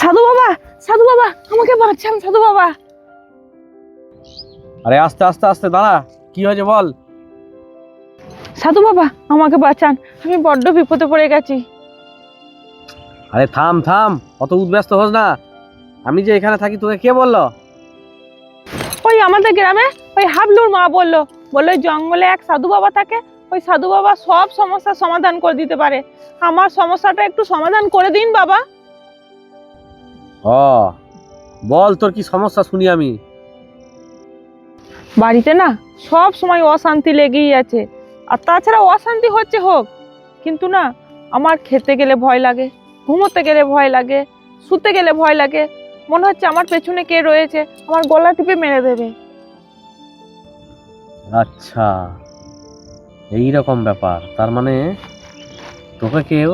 সাধু বাবা সাধু বাবা আমাকে বাঁচান সাধু বাবা। আরে আস্তে আস্তে আস্তে দাঁড়া কি হয়েছে বল? সাধু বাবা আমাকে বাঁচান আমি বড্ড বিপদে পড়ে গেছি। আরে থাম থাম অত উদ্ব্যস্ত হোস না। আমি যে এখানে থাকি তোকে কে বলল? ওই আমাদের গ্রামে ওই হাবলুর মা বলল বলল জঙ্গলে এক সাধু বাবা থাকে ওই সাধু বাবা সব সমস্যার সমাধান করে দিতে পারে। আমার সমস্যাটা একটু সমাধান করে দিন বাবা। ও বল তোর কি সমস্যা শুনি আমি? বাড়িতে না সব সময় অশান্তি লেগেই আছে। আর তাছাড়া অশান্তি হচ্ছে হোক কিন্তু না আমার খেতে গেলে ভয় লাগে ঘুমোতে গেলে ভয় লাগে শুতে গেলে ভয় লাগে। মনে হচ্ছে আমার পেছনে কে রয়েছে আমার গলা টিপে মেরে দেবে। আচ্ছা এই রকম ব্যাপার। তার মানে তোকে কেউ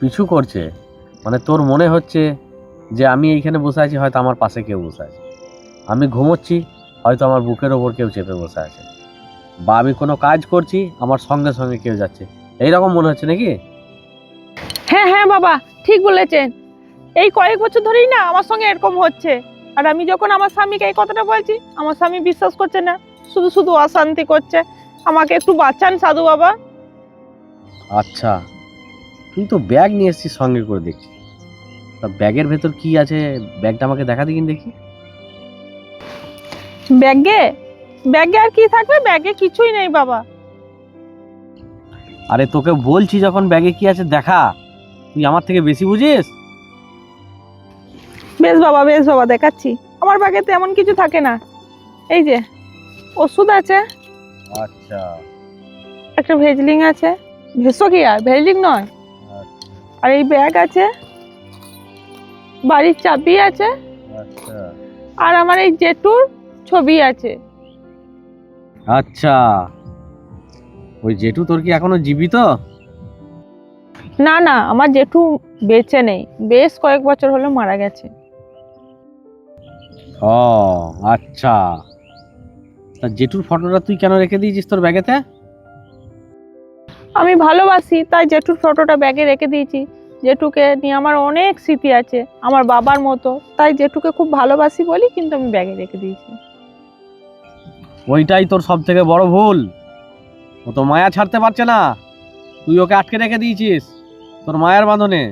পিছু করছে? মানে তোর মনে হচ্ছে যে আমি এইখানে বসে আছি হয়তো আমার পাশে কেউ বসে আছে। আমি ঘুমোচ্ছি হয়তো আমার বুকের ওপর কেউ চেপে বসে আছে। বা আমি কোনো কাজ করছি আমার সঙ্গে সঙ্গে কেউ যাচ্ছে। এই রকম মনে হচ্ছে নাকি? হ্যাঁ হ্যাঁ বাবা ঠিক বলেছেন। এই কয়েক বছর ধরেই না আমার সঙ্গে এরকম হচ্ছে। আর আমি যখন আমার স্বামীকে এই কথাটা বলছি আমার স্বামী বিশ্বাস করছে না। শুধু শুধু অশান্তি করছে। আমাকে একটু বাঁচান সাধু বাবা। আচ্ছা। তুই তো ব্যাগ নিয়ে এসছিস সঙ্গে করে দেখছি। তা ব্যাগের ভেতর কি আছে? ব্যাগটা আমাকে দেখা দিন দেখি। ব্যাগে? ব্যাগে আর কি থাকবে? ব্যাগে কিছুই নেই বাবা। আরে তোকে বলছি যখন ব্যাগে কি আছে দেখা। তুই আমার থেকে বেশি বুঝিস? বেশ বাবা বেশ বাবা দেখাচ্ছি। আমার ব্যাগে তেমন কিছু থাকে না। এই যে ওষুধ আছে। আচ্ছা। একটা ভেজলিং আছে। ভেসো কি আর? ভেজলিং নয়। আর এই ব্যাগ আছে। বাড়ির চাবি আছে। আচ্ছা। আর আমার এই জেঠুর ছবি আছে। আচ্ছা। ওই জেঠু তোর কি এখনও জীবিত? না না আমার জেঠু বেঁচে নেই। বেশ কয়েক বছর হলো মারা গেছে। ও আচ্ছা। তা জেঠুর ফটোটা তুই কেন রেখে দিয়েছিস তোর ব্যাগেতে? আমি ভালোবাসি তাই জেঠুর ফটোটা ব্যাগে রেখে দিয়েছি। জেঠুকে নিয়ে আমার অনেক স্মৃতি আছে, আমার বাবার মতো। তাই জেঠুকে খুব ভালোবাসি বলি, কিন্তু আমি ব্যাগে রেখে দিয়েছি। ওইটাই তোর সব থেকে বড় ভুল। ও তো মায়া ছাড়তে পারছে না। তুই ওকে আটকে রেখে দিয়েছিস, তোর মায়ার বাঁধনে।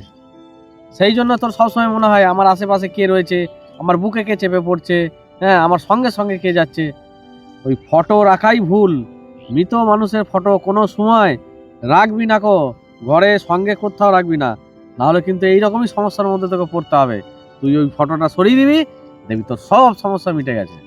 সেই জন্য তোর সবসময় মনে হয়, আমার আশেপাশে কে রয়েছে, আমার বুকে কে চেপে পড়ছে হ্যাঁ আমার সঙ্গে সঙ্গে কে যাচ্ছে। ওই ফটো রাখাই ভুল। মৃত মানুষের ফটো কোনো সময় রাখবি না কো, ঘরে সঙ্গে কোথাও রাখবি না। নাহলে কিন্তু এইরকমই সমস্যার মধ্যে তোকে পড়তে হবে। তুই ওই ফটোটা সরিয়ে দিবি, দেখবি তোর সব সমস্যা মিটে গেছে।